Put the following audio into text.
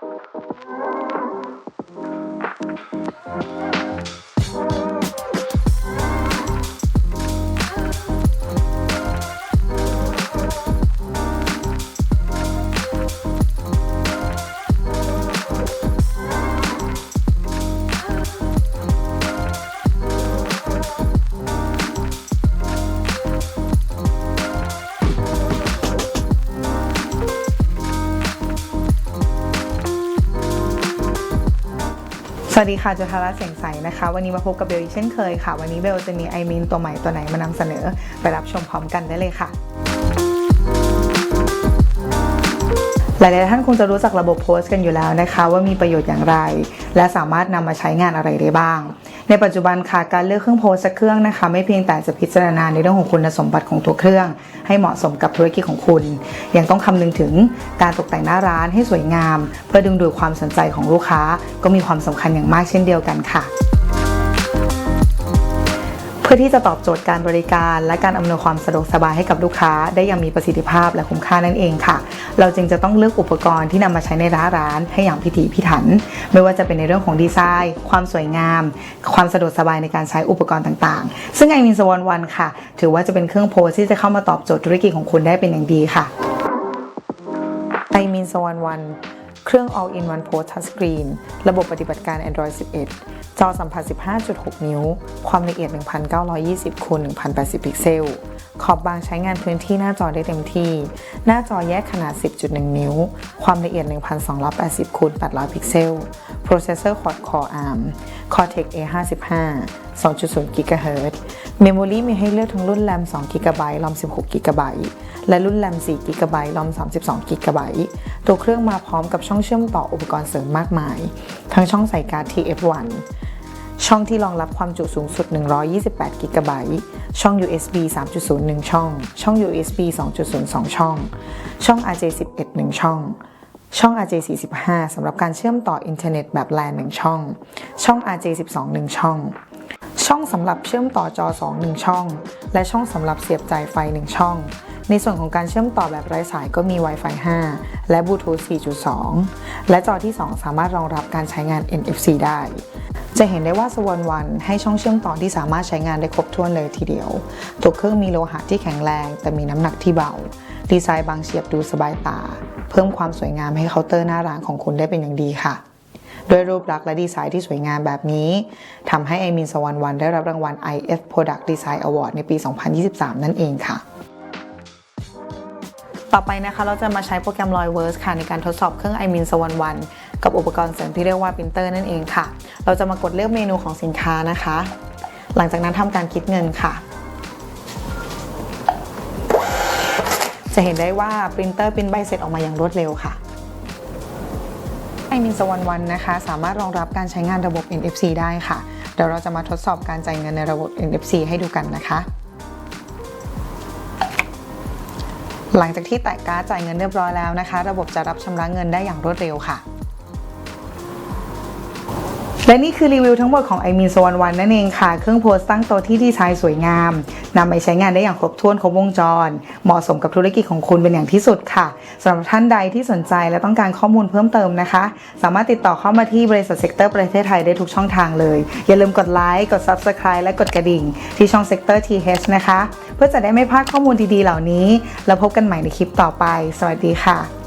Thank you. สวัสดีค่ะจุธารัตน์เสียงใสนะคะ วันนี้มาพบกับเบลอีกเช่นเคยค่ะ วันนี้เบลจะมีไอมินตัวใหม่ตัวไหนมานำเสนอ ไปรับชมพร้อมกันได้เลยค่ะ หลายๆท่านคงจะรู้จักระบบโพสต์กันอยู่แล้วนะคะ ว่ามีประโยชน์อย่างไร และสามารถนำมาใช้งานอะไรได้บ้าง ในปัจจุบันค่ะการเลือกเครื่องโพสต์สักเครื่องนะคะ ไม่เพียงแต่จะพิจารณาในเรื่องของคุณสมบัติของตัวเครื่อง ให้เหมาะสมกับธุรกิจของคุณ ยังต้องคำนึงถึงการตกแต่งหน้าร้านให้สวยงาม เพื่อดึงดูดความสนใจของลูกค้า ก็มีความสำคัญอย่างมากเช่นเดียวกันค่ะ พื่อที่จะตอบโจทย์การบริการ และการอำนวยความสะดวกสบายให้กับลูกค้า ได้อย่างมีประสิทธิภาพและคุ้มค่านั่นเองค่ะ เราจึงจะต้องเลือกอุปกรณ์ที่นำมาใช้ในร้านร้าน ให้อย่างพิถีพิถัน ไม่ว่าจะเป็นในเรื่องของดีไซน์ ความสวยงาม ความสะดวกสบายในการใช้อุปกรณ์ต่างๆ ซึ่งไอมินสวอนวันค่ะ ถือว่าจะเป็นเครื่องโพสที่จะเข้ามาตอบโจทย์ธุรกิจของคุณได้เป็นอย่างดีค่ะไอมินสวอนวัน เครื่อง all in one Pro Touchscreen ระบบปฏิบัติการ Android 11 จอสัมผัส 15.6 นิ้ว ความละเอียด 1920คูณ1080 พิกเซล ขอบบางใช้งานพื้นที่หน้าจอได้เต็มที่ หน้าจอแยกขนาด 10.1 นิ้ว ความละเอียด 1280คูณ800 พิกเซล โปรเซสเซอร์ Quad Core ARM Cortex A55 2.0 GHz เมมโมรีมีให้เลือกทั้งรุ่น RAM 2 GB ROM 16 GB และรุ่น RAM 4 GB ROM 32 GB ตัวเครื่องมาพร้อมกับช่องเชื่อมต่ออุปกรณ์เสริมมากมาย ทั้งช่องใส่การ์ด TF1 ช่องที่รองรับความจุสูงสุด 128 กิกะไบต์ ช่อง USB 3.0 1 ช่อง ช่อง USB 2.0 2 ช่อง ช่อง RJ11 1 ช่อง ช่อง RJ45 สำหรับการเชื่อมต่ออินเทอร์เน็ตแบบ LAN 1ช่อง ช่อง RJ12 1ช่อง ช่องสำหรับเชื่อมต่อจอ2 1 ช่อง และช่องสำหรับเสียบจ่ายไฟ 1 ช่อง ในส่วนของการเชื่อมต่อแบบไร้สายก็มี Wi-Fi 5 และ Bluetooth 4.2 และจอที่ 2 สามารถรองรับการใช้งาน NFC ได้ จะเห็นได้ว่าสวอนวันให้ช่องเชื่อมต่อที่สามารถใช้งานได้ครบถ้วนเลยทีเดียว ตัวเครื่องมีโลหะที่แข็งแรง แต่มีน้ำหนักที่เบา ดีไซน์บางเฉียบดูสบายตา เพิ่มความสวยงามให้เคาน์เตอร์หน้าร้านของคุณได้เป็นอย่างดีค่ะด้วยรูปลักษณ์และดีไซน์ที่สวยงามแบบนี้ทำให้ไอมินสวรรค์วันได้รับรางวัล IF Product Design Award ในปี 2023 นั่นเองค่ะ ต่อไปนะคะเราจะมาใช้โปรแกรม Logverse ค่ะในการทดสอบเครื่อง iMin สวรรค์วันกับอุปกรณ์เสริมที่เรียกว่า printer นั่นเองค่ะ เราจะมากดเลือกเมนูของสินค้านะคะ หลังจากนั้นทำการคิดเงินค่ะ จะเห็นได้ว่าปรินเตอร์ปริ้นใบเสร็จออกมาอย่างรวดเร็วค่ะไอมินสวรรวันนะคะ สามารถรองรับการใช้งานระบบ NFC ได้ค่ะ เดี๋ยวเราจะมาทดสอบการจ่ายเงินในระบบ NFC ให้ดูกันนะคะ หลังจากที่แตะการ์ดจ่ายเงินเรียบร้อยแล้วนะคะ ระบบจะรับชำระเงินได้อย่างรวดเร็วค่ะ และนี่คือรีวิวทั้งหมดของ i m i n 1 1นั่นเองค่ะ เครื่องโพสต์ตั้งโต๊ะที่ดีไซน์สวยงามนำไปใช้งานได้อย่างครบถ้วนครบวงจร เหมาะสมกับธุรกิจของคุณเป็นอย่างที่สุดค่ะสำหรับท่านใดที่สนใจและต้องการข้อมูลเพิ่มเติมนะคะ สามารถติดต่อเข้ามาที่บริษัทเซกเตอร์ประเทศไทยได้ทุกช่องทางเลย อย่าลืมกดไลค์กด Subscribe และกดกระดิ่ง ที่ช่องเซกเตอร์ TH นะคะ เพื่อจะได้ไม่พลาดข้อมูลดีๆเหล่านี้ แล้วพบกันใหม่ในคลิปต่อไป สวัสดีค่ะ